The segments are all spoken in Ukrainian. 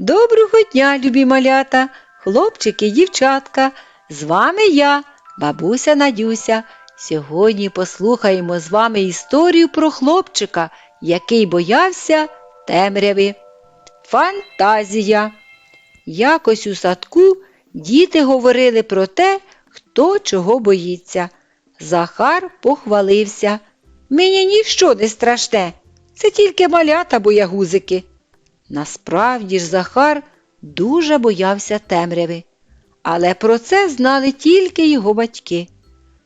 Доброго дня, любі малята, хлопчики і дівчатка. З вами я, бабуся Надюся. Сьогодні послухаємо з вами історію про хлопчика, який боявся темряви. Фантазія. Якось у садку діти говорили про те, хто чого боїться. Захар похвалився. Мені ніщо не страшне, це тільки малята боягузики. Насправді ж Захар дуже боявся темряви, але про це знали тільки його батьки.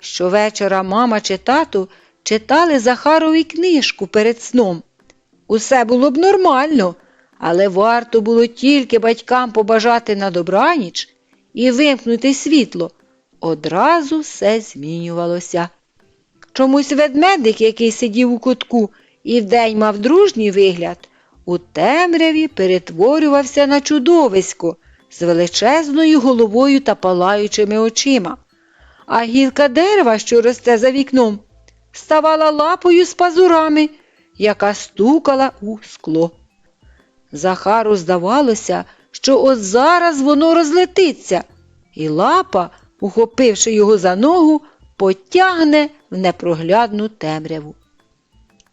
Щовечора мама чи тату читали Захарові книжку перед сном. Усе було б нормально, але варто було тільки батькам побажати на добраніч і вимкнути світло. Одразу все змінювалося. Чомусь ведмедик, який сидів у кутку і вдень мав дружній вигляд, у темряві перетворювався на чудовисько з величезною головою та палаючими очима. А гілка дерева, що росте за вікном, ставала лапою з пазурами, яка стукала у скло. Захару здавалося, що от зараз воно розлетиться, і лапа, ухопивши його за ногу, потягне в непроглядну темряву.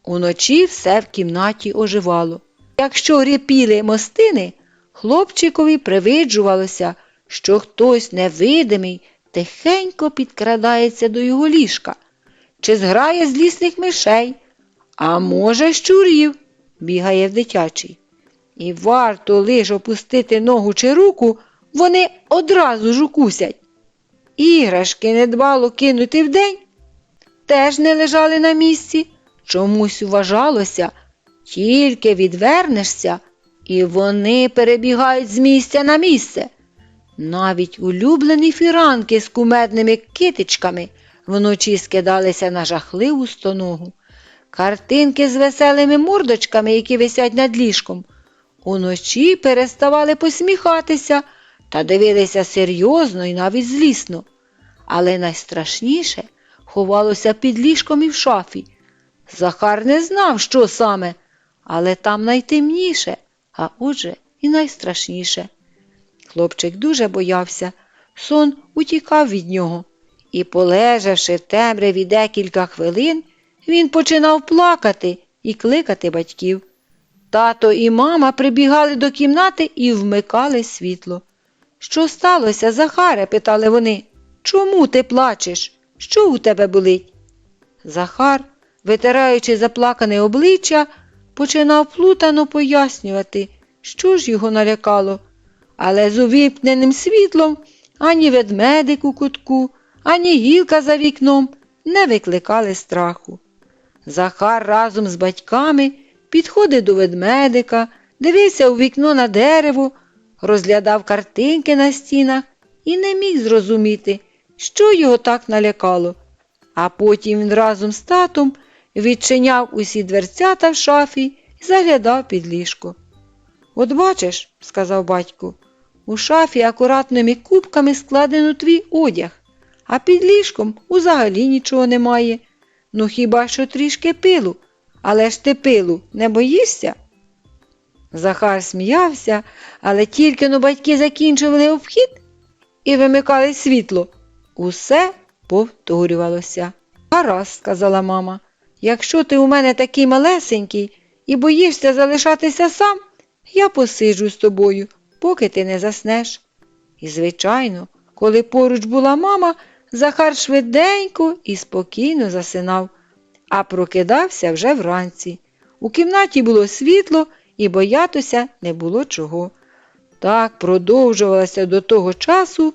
Уночі все в кімнаті оживало. Якщо ріпіли мостини, хлопчикові привиджувалося, що хтось невидимий тихенько підкрадається до його ліжка, чи зграє з лісних мишей, а може, щурів, бігає в дитячий. І варто лиш опустити ногу чи руку, вони одразу ж укусять. Іграшки недбало кинути вдень, теж не лежали на місці. Чомусь вважалося, тільки відвернешся, і вони перебігають з місця на місце. Навіть улюблені фіранки з кумедними китичками вночі скидалися на жахливу стоногу. Картинки з веселими мордочками, які висять над ліжком, уночі переставали посміхатися та дивилися серйозно і навіть злісно. Але найстрашніше ховалося під ліжком і в шафі. Захар не знав, що саме, але там найтемніше, а отже і найстрашніше. Хлопчик дуже боявся, сон утікав від нього, і, полежавши в темряві декілька хвилин, він починав плакати і кликати батьків. Тато і мама прибігали до кімнати і вмикали світло. Що сталося, Захаре? питали вони. Чому ти плачеш? Що у тебе болить? Захар, витираючи заплакане обличчя, починав плутано пояснювати, що ж його налякало. Але з увіпненим світлом ані ведмедик у кутку, ані гілка за вікном не викликали страху. Захар разом з батьками підходив до ведмедика, дивився у вікно на дерево, розглядав картинки на стінах і не міг зрозуміти, що його так налякало. А потім він разом з татом відчиняв усі дверцята в шафі і заглядав під ліжко. От бачиш, сказав батько, у шафі акуратними кубками складено твій одяг, а під ліжком узагалі нічого немає. Ну хіба що трішки пилу, але ж ти пилу не боїшся? Захар сміявся, але тільки но батьки закінчували обхід і вимикали світло. Усе повторювалося. Гаразд, сказала мама, якщо ти у мене такий малесенький і боїшся залишатися сам, я посиджу з тобою, поки ти не заснеш. І, звичайно, коли поруч була мама, Захар швиденько і спокійно засинав, а прокидався вже вранці. У кімнаті було світло і боятися не було чого. Так продовжувалося до того часу,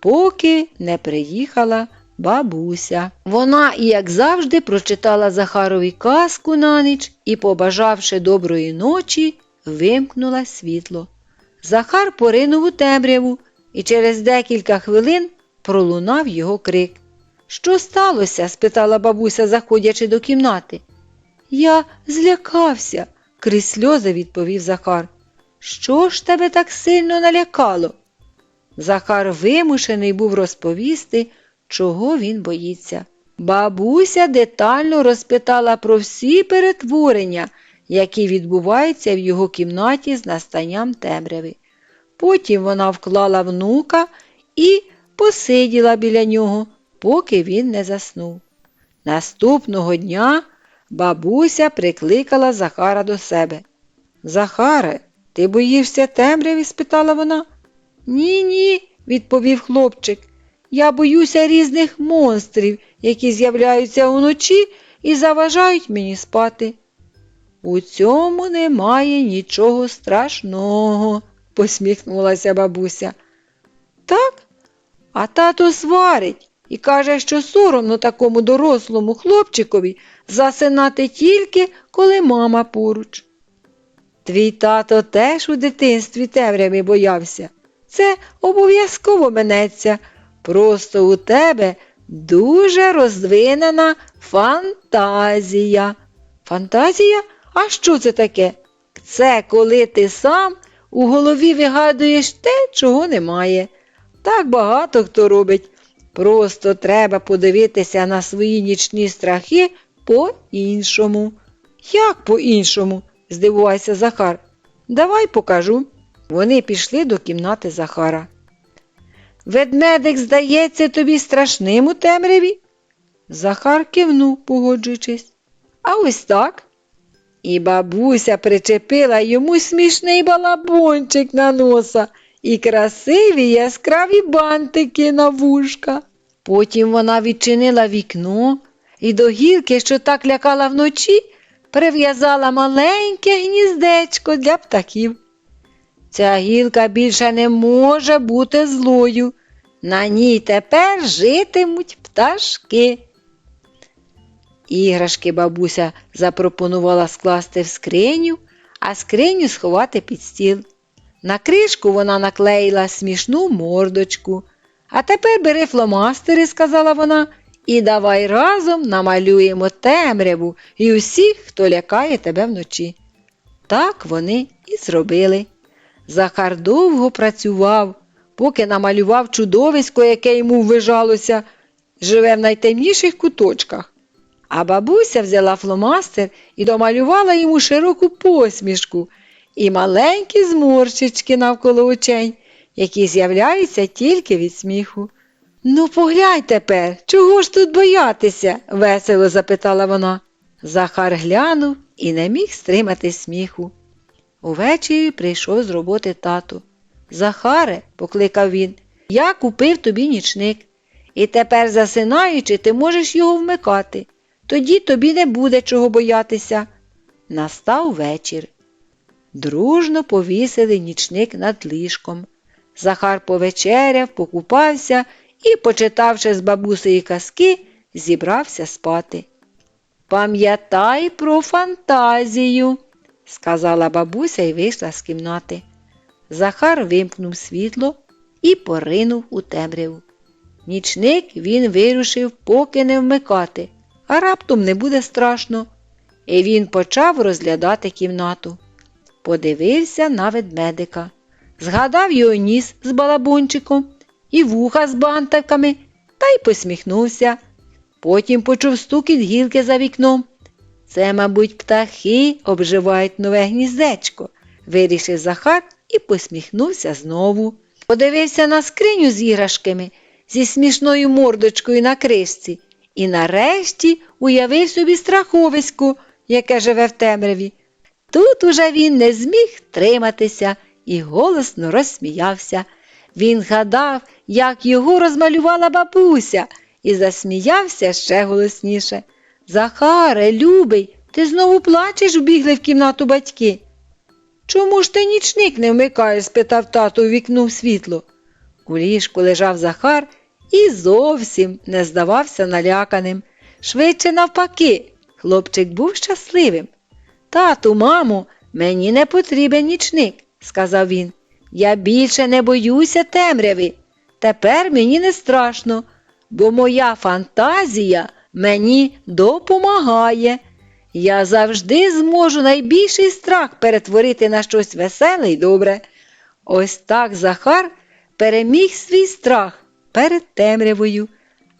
поки не приїхала бабуся. Вона, як завжди, прочитала Захарові казку на ніч і, побажавши доброї ночі, вимкнула світло. Захар поринув у темряву, і через декілька хвилин пролунав його крик. Що сталося? спитала бабуся, заходячи до кімнати. Я злякався, крізь сльози відповів Захар. Що ж тебе так сильно налякало? Захар вимушений був розповісти, чого він боїться. Бабуся детально розпитала про всі перетворення, які відбуваються в його кімнаті з настанням темряви. Потім вона вклала внука і посиділа біля нього, поки він не заснув. Наступного дня бабуся прикликала Захара до себе. Захаре, ти боїшся темряви? спитала вона. Ні, ні, відповів хлопчик. Я боюся різних монстрів, які з'являються вночі і заважають мені спати. У цьому немає нічого страшного, посміхнулася бабуся. Так? А тато сварить і каже, що соромно такому дорослому хлопчикові засинати тільки, коли мама поруч. Твій тато теж у дитинстві темряви боявся. Це обов'язково минеться. Просто у тебе дуже розвинена фантазія. Фантазія? А що це таке? Це коли ти сам у голові вигадуєш те, чого немає. Так багато хто робить. Просто треба подивитися на свої нічні страхи по-іншому. Як по-іншому? здивувався Захар. Давай покажу. Вони пішли до кімнати Захара. Ведмедик здається тобі страшним у темряві? Захар кивнув, погоджуючись. А ось так. І бабуся причепила йому смішний балабончик на носа і красиві яскраві бантики на вушка. Потім вона відчинила вікно і до гілки, що так лякала вночі, прив'язала маленьке гніздечко для птахів. Ця гілка більше не може бути злою. На ній тепер житимуть пташки. Іграшки бабуся запропонувала скласти в скриню, а скриню сховати під стіл. На кришку вона наклеїла смішну мордочку. А тепер бери фломастери, сказала вона, і давай разом намалюємо темряву і усіх, хто лякає тебе вночі. Так вони і зробили. Захар довго працював, поки намалював чудовисько, яке йому ввижалося, живе в найтемніших куточках. А бабуся взяла фломастер і домалювала йому широку посмішку і маленькі зморщички навколо очей, які з'являються тільки від сміху. Ну, поглянь тепер, чого ж тут боятися? весело запитала вона. Захар глянув і не міг стримати сміху. Увечері прийшов з роботи тату. Захаре, покликав він, я купив тобі нічник, і тепер, засинаючи, ти можеш його вмикати. Тоді тобі не буде чого боятися. Настав вечір. Дружно повісили нічник над ліжком. Захар повечеряв, покупався і, почитавши з бабусеї казки, зібрався спати. Пам'ятай про фантазію, сказала бабуся і вийшла з кімнати. Захар вимкнув світло і поринув у темряву. Нічник він вирушив поки не вмикати, а раптом не буде страшно. І він почав розглядати кімнату. Подивився на ведмедика, згадав його ніс з балабончиком і вуха з бантиками та й посміхнувся. Потім почув стукіт гілки за вікном. Це, мабуть, птахи обживають нове гніздечко, вирішив Захар і посміхнувся знову. Подивився на скриню з іграшками зі смішною мордочкою на кришці і нарешті уявив собі страховисько, яке живе в темряві. Тут уже він не зміг триматися і голосно розсміявся. Він гадав, як його розмалювала бабуся, і засміявся ще голосніше. Захаре, любий, ти знову плачеш, вбігли в кімнату батьки. Чому ж ти нічник не вмикаєш? спитав тато, увікнув світло. У ліжку лежав Захар і зовсім не здавався наляканим. Швидше навпаки, хлопчик був щасливим. Тату, мамо, мені не потрібен нічник, сказав він. Я більше не боюся темряви. Тепер мені не страшно, бо моя фантазія мені допомагає. Я завжди зможу найбільший страх перетворити на щось веселе й добре. Ось так Захар переміг свій страх перед темрявою.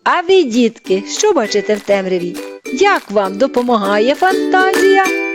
А ви, дітки, що бачите в темряві? Як вам допомагає фантазія?